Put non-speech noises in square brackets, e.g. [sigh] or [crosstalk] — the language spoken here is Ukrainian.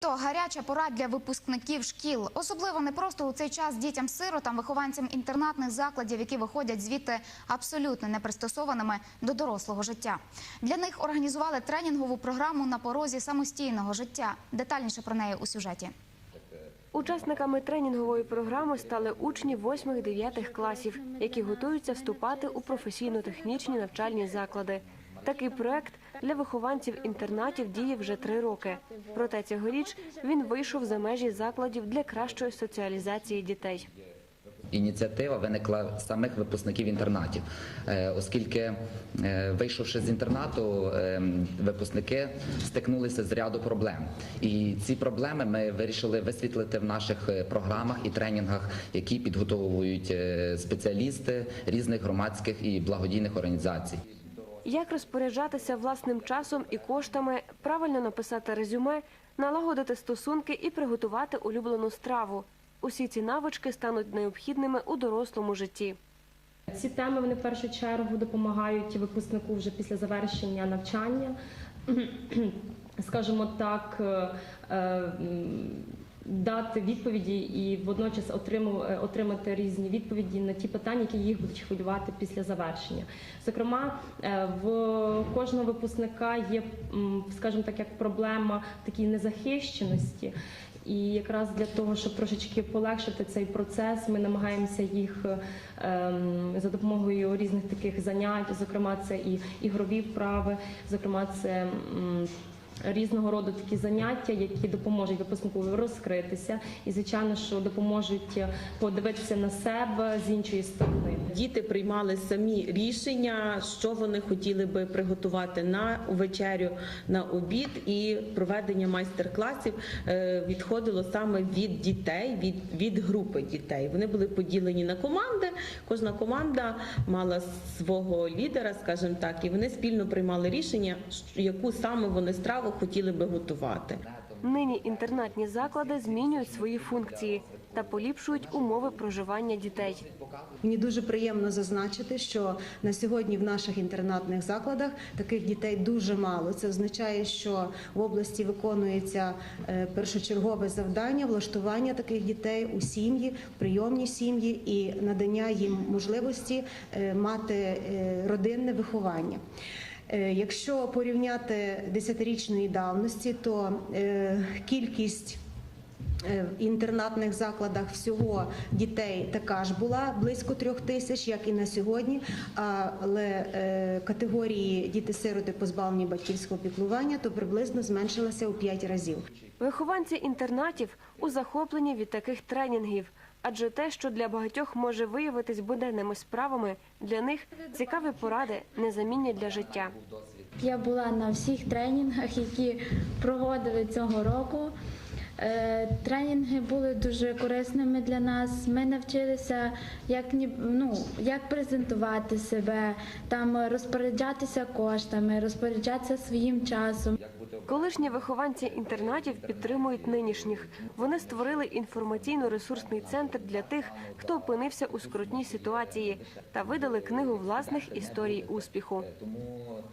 То гаряча пора для випускників шкіл. Особливо непросто у цей час дітям-сиротам, вихованцям інтернатних закладів, які виходять звідти абсолютно не пристосованими до дорослого життя. Для них організували тренінгову програму на порозі самостійного життя. Детальніше про неї у сюжеті. Учасниками тренінгової програми стали учні 8-9 класів, які готуються вступати у професійно-технічні навчальні заклади. Такий проект для вихованців інтернатів діє вже три роки. Проте цьогоріч він вийшов за межі закладів для кращої соціалізації дітей. Ініціатива виникла з самих випускників інтернатів, Е, оскільки, е, вийшовши з інтернату, е, випускники стикнулися з ряду проблем. І ці проблеми ми вирішили висвітлити в наших програмах і тренінгах, які підготовують спеціалісти різних громадських і благодійних організацій. Як розпоряджатися власним часом і коштами, правильно написати резюме, налагодити стосунки і приготувати улюблену страву. Усі ці навички стануть необхідними у дорослому житті. Ці теми вони в першу чергу допомагають випускнику вже після завершення навчання, [clears throat] скажімо так, е, дати відповіді і водночас е, отримати різні відповіді на ті питання, які їх будуть хвилювати після завершення. Зокрема, е, в кожного випускника є, скажімо так, як проблема такій незахищеності. І якраз для того, щоб трошечки полегшити цей процес, ми намагаємося їх ем, за допомогою різних таких занять, зокрема, це і ігрові вправи, зокрема, це м, різного роду такі заняття, які допоможуть випускнику розкритися, і звичайно, що допоможуть подивитися на себе з іншої сторони. Діти приймали самі рішення, що вони хотіли би приготувати на вечерю, на обід, і проведення майстер-класів е, відходило саме від дітей, від, від групи дітей. Вони були поділені на команди. Кожна команда мала свого лідера, скажімо так, і вони спільно приймали рішення, яку саме вони страву хотіли би готувати. Нині інтернатні заклади змінюють свої функції та поліпшують умови проживання дітей. Мені дуже приємно зазначити, що на сьогодні в наших інтернатних закладах таких дітей дуже мало. Це означає, що в області виконується е, першочергове завдання влаштування таких дітей у сім'ї, прийомні сім'ї і надання їм можливості е, мати е, родинне виховання. Е, Якщо порівняти десятирічної давності, то е, кількість В інтернатних закладах всього дітей така ж була близько трьох тисяч, як і на сьогодні. Але е, категорії діти-сироти позбавлені батьківського піклування то приблизно зменшилася у п'ять разів. Вихованці інтернатів у захопленні від таких тренінгів, адже те, що для багатьох може виявитись буденними справами, для них цікаві поради незамінні для життя. Я була на всіх тренінгах, які проводили цього року. Е, Тренінги були дуже корисними для нас. Ми навчилися, як ну, як презентувати себе, там розпоряджатися коштами, розпоряджатися своїм часом. Колишні вихованці інтернатів підтримують нинішніх. Вони створили інформаційно-ресурсний центр для тих, хто опинився у скрутній ситуації, та видали книгу власних історій успіху. Тому